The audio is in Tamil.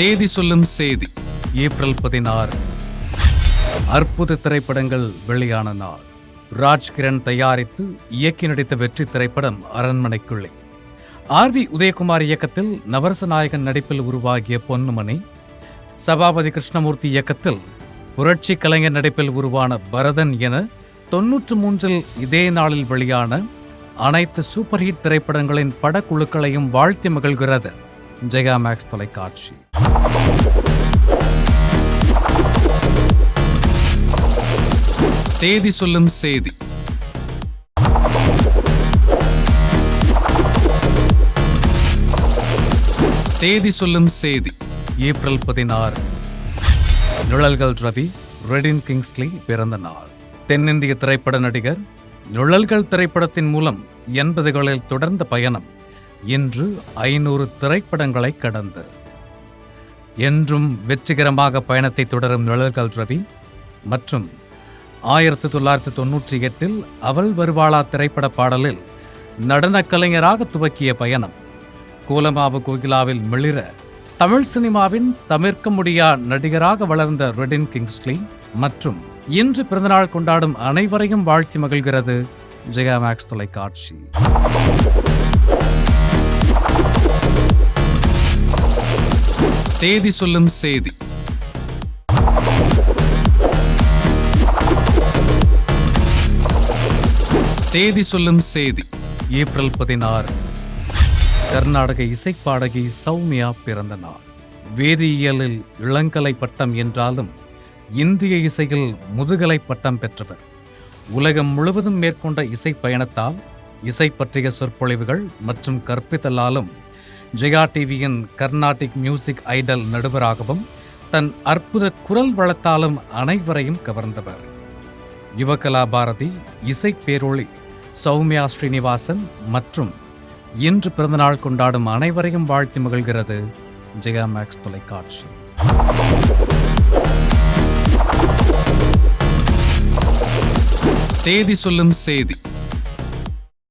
தேதி சொல்லும் செய்தி ஏப்ரல் பதினாறு. அற்புத திரைப்படங்கள் வெளியான நாள். ராஜ்கிரண் தயாரித்து இயக்கி நடித்த வெற்றி திரைப்படம் அரண்மனைக்குள்ளே. ஆர் வி உதயகுமார் இயக்கத்தில் நவரசநாயகன் நடிப்பில் உருவாகிய பொன்னுமணி சபாபதி கிருஷ்ணமூர்த்தி இயக்கத்தில் புரட்சி கலைஞர் நடிப்பில் உருவான பரதன் என தொன்னூற்று மூன்றில் இதே நாளில் வெளியான அனைத்து சூப்பர் ஹிட் திரைப்படங்களின் படக்குழுக்களையும் வாழ்த்தி மகிழ்கிறது. ஜெகா மேக்ஸ் தொலைக்காட்சி. தேதி சொல்லும் செய்தி. தேதி சொல்லும் செய்தி ஏப்ரல் பதினாறு. நிழல்கள் ரவி ரெடின் கிங்ஸ்லி பிறந்த நாள். தென்னிந்திய திரைப்பட நடிகர் நிழல்கள் திரைப்படத்தின் மூலம் எண்பதுகளில் தொடர்ந்த பயணம். இன்று ஐநூறு திரைப்படங்களை கடந்து. என்றும் வெற்றிகரமாக பயணத்தை தொடரும் நிழல்கள் ரவி மற்றும் ஆயிரத்தி தொள்ளாயிரத்தி தொன்னூற்றி எட்டில் அவள் வருவாளா திரைப்பட பாடலில் நடனக் கலைஞராக துவக்கிய பயணம். கோலமாவு கோகிலாவில் மிளிர தமிழ் சினிமாவின் தவிர்க்க முடியா நடிகராக வளர்ந்த ரெடின் கிங்ஸ்லி மற்றும் இன்று பிறந்தநாள் கொண்டாடும் அனைவரையும் வாழ்த்தி மகிழ்கிறது ஜெயா மேக்ஸ் தொலைக்காட்சி. தேதி சொல்லும் செய்தி. தேதி சொல்லும் செய்தி. ஏப்ரல் பதினாறு. கர்நாடக இசைப்பாடகி சௌமியா பிறந்த நாள் வேதியியலில் இளங்கலை பட்டம் என்றாலும் இந்திய இசையில் முதுகலை பட்டம் பெற்றவர். உலகம் முழுவதும் மேற்கொண்ட இசை பயணத்தால் இசை பற்றிய சொற்பொழிவுகள் மற்றும் கற்பித்தலாலும் Jaya TV Carnatic music idol நடுவராகவும் தன் அற்புத குரல் வளத்தாலும் அனைவரையும் கவர்ந்தவர். யுவகலா பாரதி இசை பேரொளி சௌமியா ஸ்ரீனிவாசன் மற்றும் இன்று பிறந்தநாள் கொண்டாடும் அனைவரையும் வாழ்த்தி மகிழ்கிறது ஜெயா மேக்ஸ் தொலைக்காட்சி. தேதி சொல்லும் செய்தி.